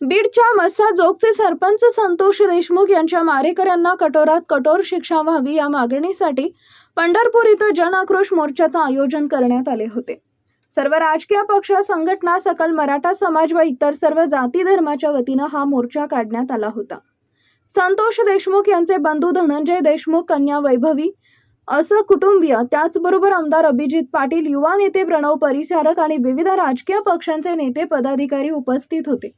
बीडच्या मस्सा जोगचे सरपंच संतोष देशमुख यांच्या मारेकऱ्यांना कठोरात कठोर शिक्षा व्हावी या मागणीसाठी पंढरपूर इथं जन आक्रोश मोर्चाचं आयोजन करण्यात आले होते. सर्व राजकीय पक्ष संघटना सकल मराठा समाज व इतर सर्व जाती धर्माच्या वतीनं हा मोर्चा काढण्यात आला होता. संतोष देशमुख यांचे बंधू धनंजय देशमुख कन्या वैभवी असं कुटुंबीय त्याचबरोबर आमदार अभिजित पाटील युवा नेते प्रणव परिचारक आणि विविध राजकीय पक्षांचे नेते पदाधिकारी उपस्थित होते.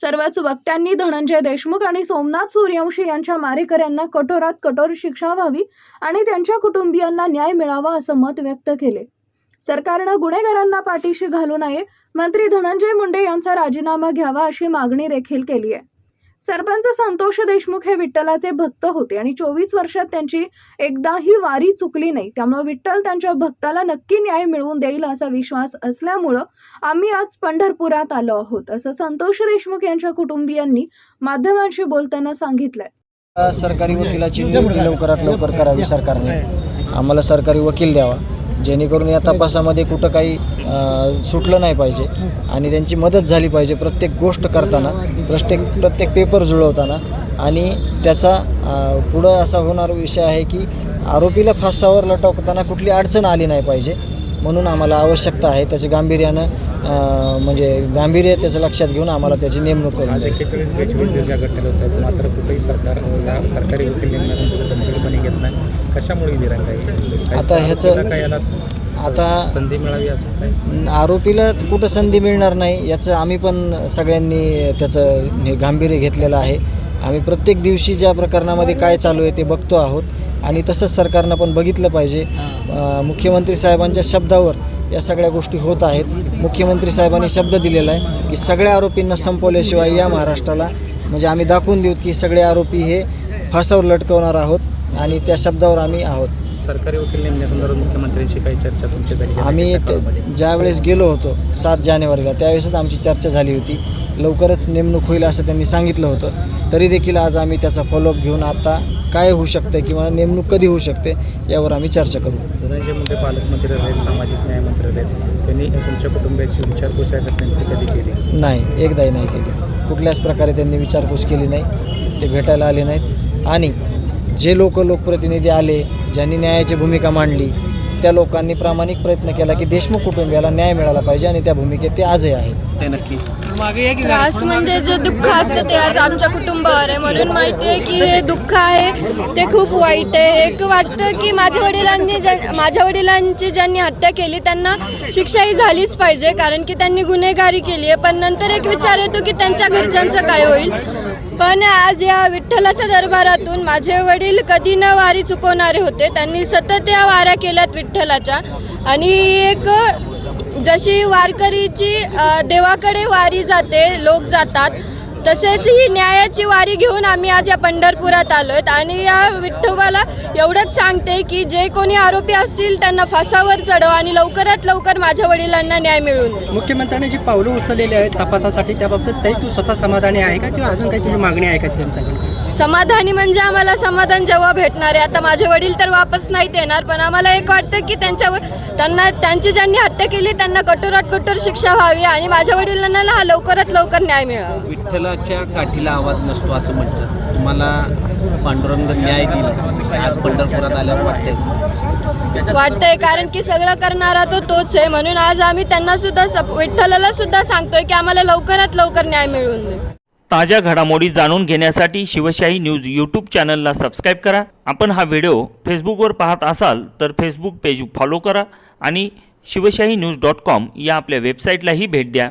सर्वच वक्त्यांनी धनंजय देशमुख आणि सोमनाथ सूर्यवंशी यांच्या मारेकऱ्यांना कठोरात कठोर शिक्षा व्हावी आणि त्यांच्या कुटुंबियांना न्याय मिळावा असं मत व्यक्त केले. सरकारनं गुन्हेगारांना पाठीशी घालू नये. मंत्री धनंजय मुंडे यांचा राजीनामा घ्यावा अशी मागणी देखील केली आहे. सरपंच संतोष देशमुख हे विठ्ठलाचे भक्त होते आणि चोवीस वर्षात त्यांची एकदाही वारी चुकली नाही. त्यामुळे विठ्ठल त्यांच्या भक्ताला नक्की न्याय मिळवून देईल असा विश्वास असल्यामुळं आम्ही आज पंढरपुरात आलो आहोत असं संतोष देशमुख यांच्या कुटुंबियांनी माध्यमांशी बोलताना सांगितलंय. सरकारी वकिलाची नियुक्ती लवकरात लवकर करावी सरकारने. आम्हाला सरकारी वकील द्यावा. जेणेकरून या तपासामध्ये कुठं काही अ, सुटलं नाही पाहिजे आणि त्यांची मदत झाली पाहिजे प्रत्येक गोष्ट करताना प्रत्येक प्रत्येक पेपर जुळवताना आणि त्याचा अ, पुढं असा होणार विषय आहे की आरोपीला फासावर लटकताना कुठली अडचण आली नाही पाहिजे म्हणून आम्हाला आवश्यकता आहे. त्याचे गांभीर्यानं अ, म्हणजे गांभीर्य त्याचं लक्षात घेऊन आम्हाला त्याची नेमणूक करून आज द्यावी एक्केचाळीस बेचाळीस ज्या होत्या मात्र कुठेही सरकार सरकारी वकील नेमण्याचा कशामुळे दिरंगाई आता ह्याचं- आता संधी मिळावी असं काही? आरोपीला कुठं संधी मिळणार नाही याचं आम्ही पण सगळ्यांनी त्याचं हे गांभीर्य घेतलेलं आहे. आम्ही प्रत्येक दिवशी ज्या प्रकरणामध्ये काय चालू आहे ते बघतो आहोत. आणि तसंच सरकारनं पण बघितलं पाहिजे. अं, मुख्यमंत्री साहेबांच्या शब्दावर या सगळ्या गोष्टी होत आहेत. मुख्यमंत्री साहेबांनी शब्द दिलेला आहे की सगळ्या आरोपींना संपवल्याशिवाय या महाराष्ट्राला म्हणजे आम्ही दाखवून देऊ की सगळे आरोपी हे फासावर लटकवणार आहोत. आणि त्या शब्दावर आम्ही आहोत. सरकारी वकील नेमण्यासंदर्भात मुख्यमंत्र्यांशी काही चर्चा तुमची झाली का? आम्ही त्याच्या काळामध्ये? ते- ज्या वेळेस गेलो होतो सात जानेवारीला त्यावेळेसच आमची चर्चा झाली होती. लवकरच नेमणूक होईल असं त्यांनी सांगितलं होतं. तरी देखील आज आम्ही त्याचा फॉलोअप घेऊन आता काय होऊ शकते किंवा नेमणूक कधी होऊ शकते यावर आम्ही चर्चा करू. धनंजय मुंडे पालकमंत्री आहेत सामाजिक न्याय मंत्री आहेत. त्यांनी तुमच्या कुटुंबियाची विचारपूस या घटनेमध्ये कधी केली? नाही एकदाही नाही केली. कुठल्याच प्रकारे त्यांनी विचारपूस केली नाही. ते भेटायला आले नाहीत. आणि जे लोक लोकप्रतिनिधी आले ज्यांनी न्यायाची भूमिका मांडली त्या लोकांनी प्रामाणिक प्रयत्न केला की देशमुख कुटुंबियाला न्याय मिळाला पाहिजे आणि त्या भूमिकेत ते आजही आहेत. ते नक्की. त्रास म्हणजे जे दुःख असतं ते आज आमच्या कुटुंबावर आहे. म्हणून माहिती आहे की हे दुःख आहे ते खूप वाईट आहे. एक वाटतं की माझ्या वडिलांनी ज्या- माझ्या वडिलांची ज्यांनी हत्या केली त्यांना शिक्षाही झालीच पाहिजे कारण की त्यांनी गुन्हेगारी केली आहे. पण नंतर एक विचार येतो की त्यांच्या घरच्यांचं काय होईल? पण आज या विठ्ठलाच्या दरबारातून माझे वडील कधी न वारी चुकवणारे होते. त्यांनी सतत या वाऱ्या केल्यात विठ्ठलाच्या. आणि एक जशी वारकरीची देवाकडे वारी जाते लोक जातात. तसेच ही न्यायाची वारी घेऊन आम्ही आज या पंढरपुरात आलो आहेत आणि या विठ्ठोबाला एवढंच सांगते की जे कोणी आरोपी असतील त्यांना फासावर चढवा आणि लवकरात लवकर माझ्या वडिलांना न्याय मिळवून दे. मुख्यमंत्र्यांनी जी पावलं उचललेली आहेत तपासासाठी त्याबाबत ताई तू स्वतः समाधानी आहे का किंवा अजून काही तुझी मागणी आहे का सीएमच्याकडे समाधानी म्हणजे आम्हाला समाधान जेव्हा भेटणार आहे. आता माझे वडील तर वापस नाहीत येणार पण आम्हाला एक वाटतं की त्यांच्यावर त्यांना त्यांची ज्यांनी हत्या केली त्यांना कठोरात कठोर शिक्षा व्हावी आणि माझ्या वडिलांना हा लवकरात लवकर न्याय मिळावा. विठ्ठलाच्या काठीला आवाज नसतो असं म्हणतात. तुम्हाला पांडुरंग न्याय देईल. आज पंढरपुरात आल्यावर वाटतंय. वाटतंय कारण की सगळं करणारा तो तोच आहे. म्हणून आज आम्ही त्यांना सुद्धा विठ्ठलाला सुद्धा सांगतोय की आम्हाला लवकरात लवकर न्याय मिळवून दे. ताज्या घडामोडी जाणून घेण्यासाठी शिवशाही न्यूज यूट्यूब चॅनलला सबस्क्राईब करा. आपण हा व्हिडिओ फेसबुकवर पाहत असाल तर फेसबुक पेज फॉलो करा आणि शिवशाही न्यूज डॉट कॉम या आपल्या वेबसाईटलाही भेट द्या.